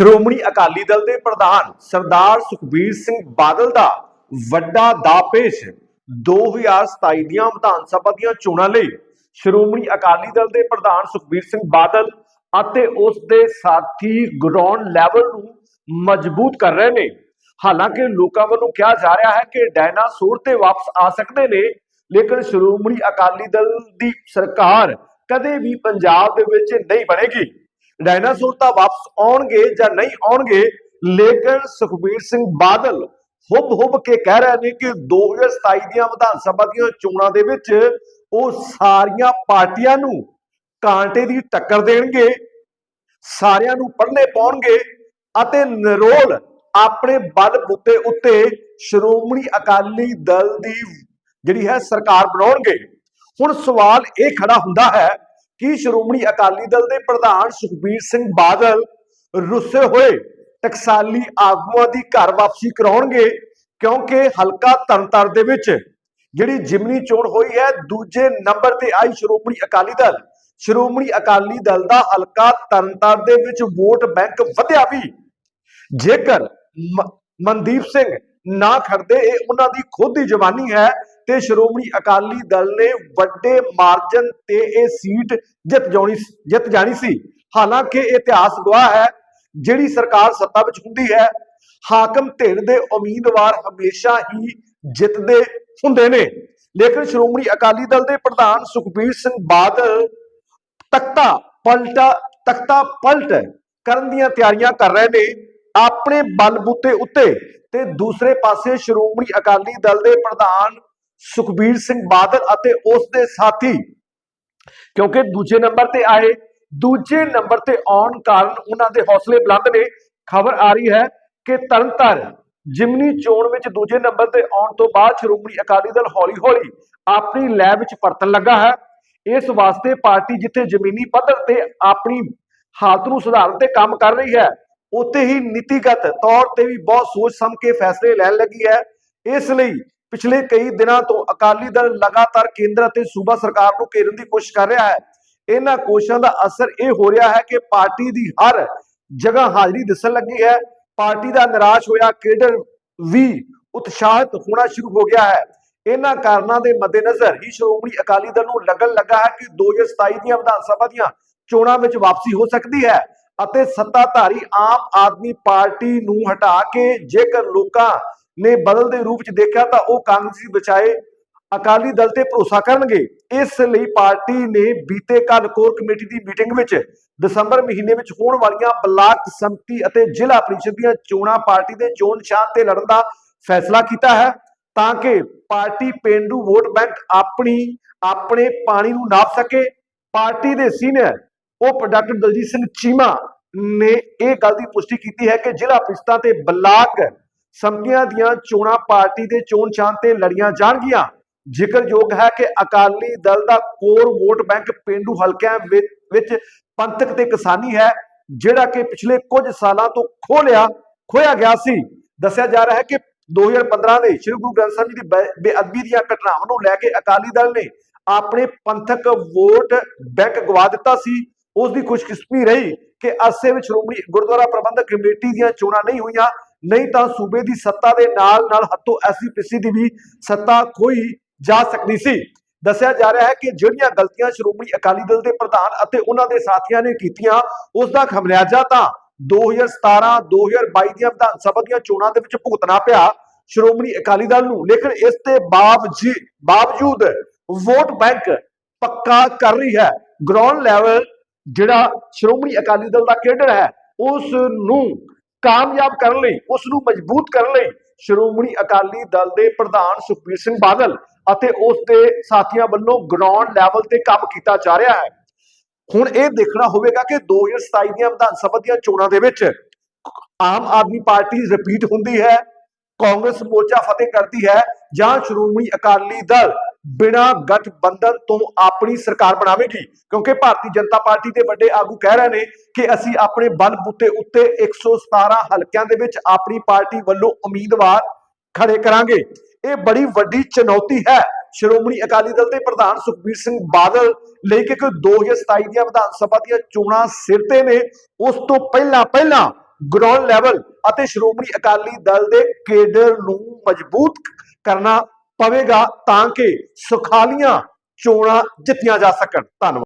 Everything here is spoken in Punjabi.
ਸ਼੍ਰੋਮਣੀ ਅਕਾਲੀ ਦਲ ਦੇ ਪ੍ਰਧਾਨ ਸਰਦਾਰ ਸੁਖਬੀਰ ਸਿੰਘ ਬਾਦਲ ਦਾ ਵੱਡਾ ਦਾਪੇਸ਼ 2027 ਦੀਆਂ ਵਿਧਾਨ ਸਭਾ ਦੀਆਂ ਚੋਣਾਂ ਲਈ ਸ਼੍ਰੋਮਣੀ ਅਕਾਲੀ ਦਲ ਦੇ ਪ੍ਰਧਾਨ ਸੁਖਬੀਰ ਸਿੰਘ ਬਾਦਲ ਅਤੇ ਉਸ ਦੇ ਸਾਥੀ ਗਰਾਊਂਡ ਲੈਵਲ ਨੂੰ ਮਜ਼ਬੂਤ ਕਰ ਰਹੇ ਨੇ। ਹਾਲਾਂਕਿ ਲੋਕਾਂ ਵੱਲੋਂ ਕਿਹਾ ਜਾ ਰਿਹਾ ਹੈ ਕਿ ਡਾਇਨਾਸੌਰ ਤੇ ਵਾਪਸ ਆ ਸਕਦੇ ਨੇ, ਲੇਕਿਨ ਸ਼੍ਰੋਮਣੀ ਅਕਾਲੀ ਦਲ ਦੀ ਸਰਕਾਰ ਕਦੇ ਵੀ ਪੰਜਾਬ ਦੇ ਵਿੱਚ ਨਹੀਂ ਬਣੇਗੀ। ਡਾਇਨਾਸੌਰ ਤਾਂ ਵਾਪਸ ਆਉਣਗੇ ਜਾਂ ਨਹੀਂ ਆਉਣਗੇ, ਲੇਕਿਨ ਸੁਖਬੀਰ ਸਿੰਘ ਬਾਦਲ ਹੁਬ ਹੁਬ ਕੇ ਕਹਿ ਰਹੇ ਨੇ ਕਿ 2027 ਦੀਆਂ ਵਿਧਾਨ ਸਭਾ ਦੀਆਂ ਚੋਣਾਂ ਦੇ ਵਿੱਚ ਉਹ ਸਾਰੀਆਂ ਪਾਰਟੀਆਂ ਨੂੰ ਕਾਂਟੇ ਦੀ ਟੱਕਰ ਦੇਣਗੇ, ਸਾਰਿਆਂ ਨੂੰ ਪੜਨੇ ਪਾਉਣਗੇ ਅਤੇ ਨਿਰੋਲ ਆਪਣੇ ਬਲ ਬੁੱਤੇ ਉੱਤੇ ਸ਼੍ਰੋਮਣੀ ਅਕਾਲੀ ਦਲ ਦੀ ਜਿਹੜੀ ਹੈ ਸਰਕਾਰ ਬਣਾਉਣਗੇ। ਹੁਣ ਸਵਾਲ ਇਹ ਖੜਾ ਹੁੰਦਾ ਹੈ ਕਿ ਸ਼੍ਰੋਮਣੀ ਅਕਾਲੀ ਦਲ ਦੇ ਪ੍ਰਧਾਨ ਸੁਖਬੀਰ ਸਿੰਘ ਬਾਦਲ ਰੁੱਸੇ ਹੋਏ, ਟਕਸਾਲੀ ਆਗੂਆਂ ਦੀ ਘਰ ਵਾਪਸੀ ਕਰਾਉਣਗੇ, ਕਿਉਂਕਿ ਹਲਕਾ ਤਰਨਤਾਰ ਦੇ ਵਿੱਚ ਜਿਹੜੀ ਜਿਮਨੀ ਚੋਣ ਹੋਈ ਹੈ, ਦੂਜੇ ਨੰਬਰ ਤੇ ਆਈ ਸ਼੍ਰੋਮਣੀ ਅਕਾਲੀ ਦਲ। ਸ਼੍ਰੋਮਣੀ ਅਕਾਲੀ ਦਲ ਦਾ ਹਲਕਾ ਤਰਨਤਾਰ ਦੇ ਵਿੱਚ ਵੋਟ ਬੈਂਕ ਵਧਿਆ ਵੀ। ਜੇਕਰ ਮਨਦੀਪ ਸਿੰਘ ਨਾ ਖੜਦੇ, ਇਹ ਉਹਨਾਂ ਦੀ ਖੁਦ ਦੀ ਜਵਾਨੀ ਹੈ ਤੇ ਸ਼੍ਰੋਮਣੀ ਅਕਾਲੀ ਦਲ ਨੇ ਵੱਡੇ ਮਾਰਜਨ ਤੇ ਇਹ ਸੀਟ ਜਿੱਤ ਜਾਣੀ ਜਿੱਤ ਜਾਣੀ ਸੀ। ਹਾਲਾਂਕਿ ਇਤਿਹਾਸ ਗਵਾਹ ਹੈ, ਜਿਹੜੀ ਸਰਕਾਰ ਸੱਤਾ ਵਿੱਚ ਹੁੰਦੀ ਹੈ, ਹਾਕਮ ਧਿਰ ਦੇ ਉਮੀਦਵਾਰ ਹਮੇਸ਼ਾ ਹੀ ਜਿੱਤਦੇ ਹੁੰਦੇ ਨੇ। ਲੇਕਿਨ ਸ਼੍ਰੋਮਣੀ ਅਕਾਲੀ ਦਲ ਦੇ ਪ੍ਰਧਾਨ ਸੁਖਬੀਰ ਸਿੰਘ ਬਾਦਲ ਤਖਤਾ ਪਲਟਾ, ਤਖਤਾ ਪਲਟ ਕਰਨ ਦੀਆਂ ਤਿਆਰੀਆਂ ਕਰ ਰਹੇ ਨੇ ਆਪਣੇ ਬਲਬੂਤੇ ਉੱਤੇ ਤੇ ਦੂਸਰੇ ਪਾਸੇ ਸ਼੍ਰੋਮਣੀ ਅਕਾਲੀ ਦਲ ਦੇ ਪ੍ਰਧਾਨ ਸੁਖਬੀਰ ਸਿੰਘ ਬਾਦਲ ਅਤੇ ਉਸ ਦੇ ਸਾਥੀ। ਕਿਉਂਕਿ ਦੂਜੇ ਨੰਬਰ ਤੇ ਆਏ, ਦੂਜੇ ਨੰਬਰ ਤੇ ਆਉਣ ਕਾਰਨ ਉਹਨਾਂ ਦੇ ਹੌਸਲੇ ਬੁਲੰਦ ਨੇ। ਖਬਰ ਆ ਰਹੀ ਹੈ ਕਿ ਤਰਨਤਾਰਨ ਜਿਮਨੀ ਚੋਣ ਵਿੱਚ ਦੂਜੇ ਨੰਬਰ ਤੇ ਆਉਣ ਤੋਂ ਬਾਅਦ ਸ਼੍ਰੋਮਣੀ ਅਕਾਲੀ ਦਲ ਹੌਲੀ-ਹੌਲੀ ਆਪਣੀ ਲੈਬ ਵਿੱਚ ਪਰਤਣ ਲੱਗਾ ਹੈ। ਇਸ ਵਾਸਤੇ ਪਾਰਟੀ ਜਿੱਥੇ ਜ਼ਮੀਨੀ ਪੱਧਰ ਤੇ ਆਪਣੀ ਹਾਲਤ ਨੂੰ ਸੁਧਾਰਨ ਤੇ ਕੰਮ ਕਰ ਰਹੀ ਹੈ, ਉੱਥੇ ਹੀ ਨੀਤੀਗਤ ਤੌਰ ਤੇ ਵੀ ਬਹੁਤ ਸੋਚ ਸਮਝ ਕੇ ਫੈਸਲੇ ਲੈਣ ਲੱਗੀ ਹੈ। ਇਸ ਲਈ ਪਿਛਲੇ ਕਈ ਦਿਨਾਂ ਤੋਂ ਅਕਾਲੀ ਦਲ ਲਗਾਤਾਰ ਕੇਂਦਰ ਅਤੇ ਸੂਬਾ ਸਰਕਾਰ ਨੂੰ ਘੇਰਨ ਦੀ ਕੋਸ਼ਿਸ਼ ਕਰ ਰਿਹਾ ਹੈ। ਇਹਨਾਂ ਕੋਸ਼ਿਸ਼ਾਂ ਦਾ ਅਸਰ ਇਹ ਹੋ ਰਿਹਾ ਹੈ ਕਿ ਪਾਰਟੀ ਦੀ ਹਰ ਜਗ੍ਹਾ ਹਾਜ਼ਰੀ ਦਿਸਣ ਲੱਗੀ ਹੈ। ਪਾਰਟੀ ਦਾ ਨਿਰਾਸ਼ ਹੋਇਆ ਕੇਡਰ ਵੀ ਉਤਸ਼ਾਹਿਤ ਹੋਣਾ ਸ਼ੁਰੂ ਹੋ ਗਿਆ ਹੈ। ਇਹਨਾਂ ਕਾਰਨਾਂ ਦੇ ਮੱਦੇਨਜ਼ਰ ਹੀ ਸ਼੍ਰੋਮਣੀ ਅਕਾਲੀ ਦਲ ਨੂੰ ਲੱਗਣ ਲੱਗਾ ਹੈ ਕਿ 2027 ਦੀਆਂ ਵਿਧਾਨ ਸਭਾ ਦੀਆਂ ਚੋਣਾਂ ਵਿੱਚ ਵਾਪਸੀ ਹੋ ਸਕਦੀ ਹੈ ਅਤੇ ਸੱਤਾਧਾਰੀ ਆਮ ਆਦਮੀ ਪਾਰਟੀ ਨੂੰ ਹਟਾ ਕੇ ਜੇਕਰ ਲੋਕਾਂ ਨੇ ਬਦਲ ਦੇ ਰੂਪ ਚ ਦੇਖਿਆ ਤਾਂ ਉਹ ਕਾਂਗਰਸੀ ਬਚਾਏ, ਅਕਾਲੀ ਦਲ ਤੇ ਭਰੋਸਾ ਕਰਨਗੇ। ਇਸ ਲਈ ਪਾਰਟੀ ਨੇ ਬੀਤੇ ਕੱਲ ਕੋਰ ਕਮੇਟੀ ਦੀ ਮੀਟਿੰਗ ਵਿੱਚ ਦਸੰਬਰ ਮਹੀਨੇ ਵਿੱਚ ਹੋਣ ਵਾਲੀਆਂ ਬਲਾਕ ਸੰਮਤੀ ਅਤੇ ਜ਼ਿਲ੍ਹਾ ਪ੍ਰੀਸ਼ਦ ਦੀਆਂ ਚੋਣਾਂ ਪਾਰਟੀ ਦੇ ਚੋਣ ਨਿਸ਼ਾਨ ਤੇ ਲੜਨ ਦਾ ਫੈਸਲਾ ਕੀਤਾ ਹੈ ਤਾਂ ਕਿ ਪਾਰਟੀ ਪਿੰਡੂ ਵੋਟ ਬੈਂਕ ਆਪਣੀ, ਆਪਣੇ ਪਾਣੀ ਨੂੰ ਨਾਪ ਸਕੇ। ਪਾਰਟੀ ਦੇ ਸੀਨੀਅਰ ਉਹ ਡਾਕਟਰ ਦਲਜੀਤ ਸਿੰਘ ਚੀਮਾ ਨੇ ਇਹ ਗੱਲ ਦੀ ਪੁਸ਼ਟੀ ਕੀਤੀ ਹੈ ਕਿ ਜ਼ਿਲ੍ਹਾ ਪ੍ਰੀਸ਼ਦਾਂ ਤੇ ਬਲਾਕ ਸੰਮਤੀਆਂ ਦੀਆਂ ਚੋਣਾਂ ਪਾਰਟੀ ਦੇ ਚੋਣ ਨਿਸ਼ਾਨ ਤੇ ਲੜੀਆਂ ਜਾਣਗੀਆਂ। ਜ਼ਿਕਰਯੋਗ ਹੈ ਕਿ ਅਕਾਲੀ ਦਲ ਦਾ ਕੋਰ ਵੋਟ ਬੈਂਕ ਪਿੰਡੂ ਹਲਕਿਆਂ ਵਿੱਚ ਪੰਥਕ ਤੇ ਕਿਸਾਨੀ ਹੈ, ਜਿਹੜਾ ਕਿ ਪਿਛਲੇ ਕੁਝ ਸਾਲਾਂ ਤੋਂ ਖੋਹ ਲਿਆ ਖੋਇਆ ਗਿਆ ਸੀ। ਦੱਸਿਆ ਜਾ ਰਿਹਾ ਹੈ ਕਿ 2015 ਦੇ ਸ੍ਰੀ ਗੁਰੂ ਗ੍ਰੰਥ ਸਾਹਿਬ ਜੀ ਦੀ ਬੇ- ਬੇਅਦਬੀ ਦੀਆਂ ਘਟਨਾਵਾਂ ਨੂੰ ਲੈ ਕੇ ਅਕਾਲੀ ਦਲ ਨੇ ਆਪਣੇ ਪੰਥਕ ਵੋਟ ਬੈਂਕ ਗਵਾ ਦਿੱਤਾ ਸੀ। ਉਸ ਦੀ ਖੁਸ਼ਕਿਸਮਤੀ ਰਹੀ ਕਿ ਅਸੇ ਵਿੱਚ ਸ਼੍ਰੋਮਣੀ ਗੁਰਦੁਆਰਾ ਪ੍ਰਬੰਧਕ ਕਮੇਟੀ ਦੀਆਂ ਚੋਣਾਂ ਨਹੀਂ ਹੋਈਆਂ। ਨਹੀਂ ਤਾਂ ਸੂਬੇ ਦੀ ਸੱਤਾ ਦੇ ਨਾਲ ਨਾਲ ਹੱਥੋਂ ਐਸਪੀਸੀ ਦੀ ਵੀ ਸੱਤਾ ਖੋਈ ਜਾ ਸਕਦੀ ਸੀ। ਦੱਸਿਆ ਜਾ ਰਿਹਾ ਹੈ ਕਿ ਜਿਹੜੀਆਂ ਗਲਤੀਆਂ ਸ਼੍ਰੋਮਣੀ ਅਕਾਲੀ ਦਲ ਦੇ ਪ੍ਰਧਾਨ ਅਤੇ ਉਹਨਾਂ ਦੇ ਸਾਥੀਆਂ ਨੇ ਕੀਤੀਆਂ, ਉਸ ਦਾ ਖਮਿਆਜਾ ਤਾਂ 2017 2022 ਦੀਆਂ ਵਿਧਾਨ ਸਭਾ ਦੀਆਂ ਚੋਣਾਂ ਦੇ ਵਿੱਚ ਭੁਗਤਣਾ ਪਿਆ। ਸ਼੍ਰੋਮਣੀ ਅਕਾਲੀ ਦਲ ਨੂੰ, ਲੇਕਿਨ ਇਸ ਦੇ ਬਾਵਜੀ ਬਾਵਜੂਦ ਵੋਟ ਬੈਂਕ ਪੱਕਾ ਕਰ ਰਹੀ ਹੈ। ਗਰਾਊਂਡ ਲੈਵਲ ਜਿਹੜਾ ਸ਼੍ਰੋਮਣੀ ਅਕਾਲੀ ਦਲ ਦਾ ਕੇਡਰ ਹੈ, ਉਸ ਨੂੰ ਕਾਮਯਾਬ ਕਰਨ ਲਈ ਉਸ ਨੂੰ ਮਜ਼ਬੂਤ ਕਰਨ ਲਈ ਸ਼੍ਰੋਮਣੀ ਅਕਾਲੀ ਦਲ ਦੇ ਪ੍ਰਧਾਨ ਸੁਖਬੀਰ ਸਿੰਘ ਬਾਦਲ ਅਤੇ ਉਸ ਦੇ ਸਾਥੀਆਂ ਵੱਲੋਂ ਗਰਾਊਂਡ ਲੈਵਲ ਤੇ ਕੰਮ ਕੀਤਾ ਜਾ ਰਿਹਾ ਹੈ। ਹੁਣ ਇਹ ਦੇਖਣਾ ਹੋਵੇਗਾ ਕਿ 2027 ਦੀਆਂ ਵਿਧਾਨ ਸਭਾ ਦੀਆਂ ਚੋਣਾਂ ਦੇ ਵਿੱਚ ਆਮ ਆਦਮੀ ਪਾਰਟੀ ਰਿਪੀਟ ਹੁੰਦੀ ਹੈ, ਕਾਂਗਰਸ ਮੋਰਚਾ ਫਤਿਹ ਕਰਦੀ ਹੈ ਜਾਂ ਸ਼੍ਰੋਮਣੀ ਅਕਾਲੀ ਦਲ ਬਿਨਾਂ ਗਠਬੰਧਨ ਤੋਂ ਆਪਣੀ ਸਰਕਾਰ ਬਣਾਵੇਗੀ। ਕਿਉਂਕਿ ਭਾਰਤੀ ਜਨਤਾ ਪਾਰਟੀ ਦੇ ਵੱਡੇ ਆਗੂ ਕਹਿ ਰਹੇ ਨੇ ਕਿ ਅਸੀਂ ਆਪਣੇ ਬਲਬੂਤੇ ਉੱਤੇ 117 ਹਲਕਿਆਂ ਦੇ ਵਿੱਚ ਆਪਣੀ ਪਾਰਟੀ ਵੱਲੋਂ ਉਮੀਦਵਾਰ ਖੜੇ ਕਰਾਂਗੇ। ਇਹ ਬੜੀ ਵੱਡੀ ਚੁਣੌਤੀ ਹੈ। ਸ਼੍ਰੋਮਣੀ ਅਕਾਲੀ ਦਲ ਦੇ ਪ੍ਰਧਾਨ ਸੁਖਬੀਰ ਸਿੰਘ ਬਾਦਲ ਲਈ ਕਿ 2027 ਦੀਆਂ ਵਿਧਾਨ ਸਭਾ ਦੀਆਂ ਚੋਣਾਂ ਸਿਰ ਤੇ ਨੇ, ਉਸ ਤੋਂ ਪਹਿਲਾਂ ਪਹਿਲਾਂ ਗਰਾਊਂਡ ਲੈਵਲ ਅਤੇ ਸ਼੍ਰੋਮਣੀ ਅਕਾਲੀ ਦਲ ਦੇ ਕੇਡਰ ਨੂੰ ਮਜ਼ਬੂਤ ਕਰਨਾ ਪਵੇਗਾ ਤਾਂ ਕਿ ਸੁਖਾਲੀਆਂ ਚੋਣਾਂ ਜਿੱਤੀਆਂ ਜਾ ਸਕਣ। ਧੰਨਵਾਦ।